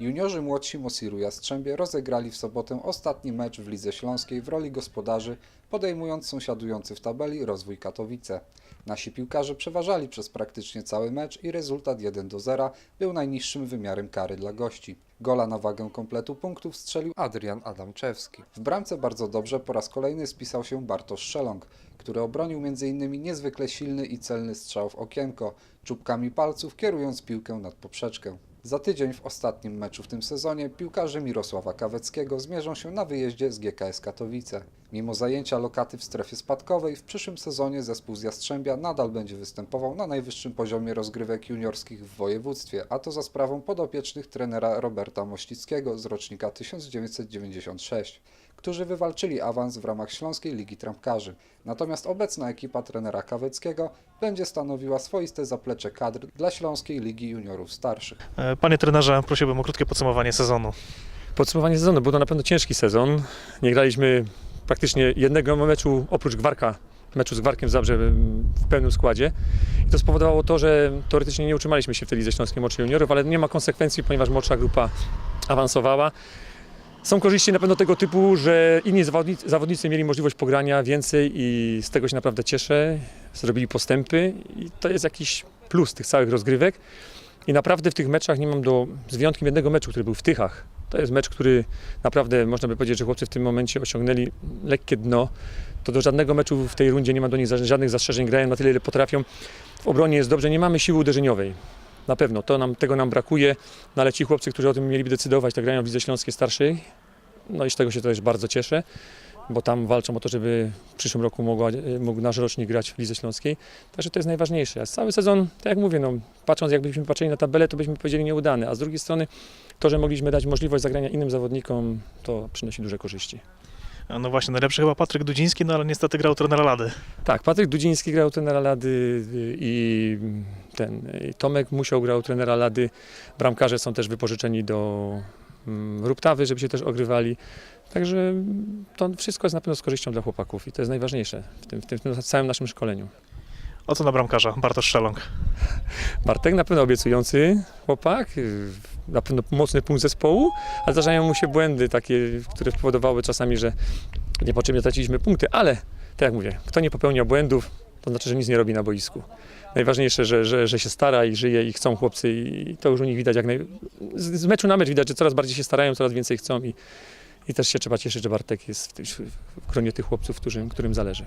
Juniorzy młodsi Mosiru Jastrzębie rozegrali w sobotę ostatni mecz w Lidze Śląskiej w roli gospodarzy, podejmując sąsiadujący w tabeli rozwój Katowice. Nasi piłkarze przeważali przez praktycznie cały mecz i rezultat 1 do 0 był najniższym wymiarem kary dla gości. Gola na wagę kompletu punktów strzelił Adrian Adamczewski. W bramce bardzo dobrze po raz kolejny spisał się Bartosz Szelong, który obronił m.in. niezwykle silny i celny strzał w okienko, czubkami palców kierując piłkę nad poprzeczkę. Za tydzień w ostatnim meczu w tym sezonie piłkarze Mirosława Kaweckiego zmierzą się na wyjeździe z GKS Katowice. Mimo zajęcia lokaty w strefie spadkowej, w przyszłym sezonie zespół z Jastrzębia nadal będzie występował na najwyższym poziomie rozgrywek juniorskich w województwie, a to za sprawą podopiecznych trenera Roberta Mościckiego z rocznika 1996, którzy wywalczyli awans w ramach Śląskiej Ligi Trampkarzy. Natomiast obecna ekipa trenera Kaweckiego będzie stanowiła swoiste zaplecze kadr dla Śląskiej Ligi Juniorów Starszych. E, Panie trenerze, prosiłbym o krótkie podsumowanie sezonu. Podsumowanie sezonu. Był to na pewno ciężki sezon. Nie graliśmy praktycznie jednego meczu oprócz Gwarka, meczu z Gwarkiem w Zabrze w pełnym składzie. I to spowodowało to, że teoretycznie nie utrzymaliśmy się w tej lidze śląskiej młodszych juniorów, ale nie ma konsekwencji, ponieważ młodsza grupa awansowała. Są korzyści na pewno tego typu, że inni zawodnicy, zawodnicy mieli możliwość pogrania więcej i z tego się naprawdę cieszę. Zrobili postępy i to jest jakiś plus tych całych rozgrywek. I naprawdę w tych meczach nie mam do, z wyjątkiem jednego meczu, który był w Tychach. To jest mecz, który naprawdę można by powiedzieć, że chłopcy w tym momencie osiągnęli lekkie dno. To do żadnego meczu w tej rundzie nie ma do nich żadnych zastrzeżeń. Grają na tyle, ile potrafią. W obronie jest dobrze. Nie mamy siły uderzeniowej. Na pewno, to nam, tego nam brakuje, no ale ci chłopcy, którzy o tym mieliby decydować, tak grają w Lidze Śląskiej Starszej. No i z tego się też bardzo cieszę, bo tam walczą o to, żeby w przyszłym roku mogła, mógł nasz rocznik grać w Lidze Śląskiej. Także to jest najważniejsze. A cały sezon, tak jak mówię, no, patrząc jakbyśmy patrzyli na tabelę, to byśmy powiedzieli nieudany, a z drugiej strony to, że mogliśmy dać możliwość zagrania innym zawodnikom, to przynosi duże korzyści. No właśnie, najlepszy chyba Patryk Dudziński, no ale niestety grał trenera Lady. Tak, Patryk Dudziński grał trenera Lady y, i ten Tomek Musiał grał trenera Lady. Bramkarze są też wypożyczeni do mm, Ruptawy, żeby się też ogrywali. Także to wszystko jest na pewno z korzyścią dla chłopaków i to jest najważniejsze w tym, w tym, w tym całym naszym szkoleniu. O co na bramkarza? Bartosz Szelong. Bartek na pewno obiecujący chłopak, na pewno mocny punkt zespołu, ale zdarzają mu się błędy takie, które spowodowały czasami, że niepotrzebnie traciliśmy punkty, ale tak jak mówię, kto nie popełnia błędów, to znaczy, że nic nie robi na boisku. Najważniejsze, że, że, że się stara i żyje i chcą chłopcy i to już u nich widać jak naj... z, meczu na mecz widać, że coraz bardziej się starają, coraz więcej chcą i, i też się trzeba cieszyć, że Bartek jest w, w gronie tych chłopców, którym, którym zależy.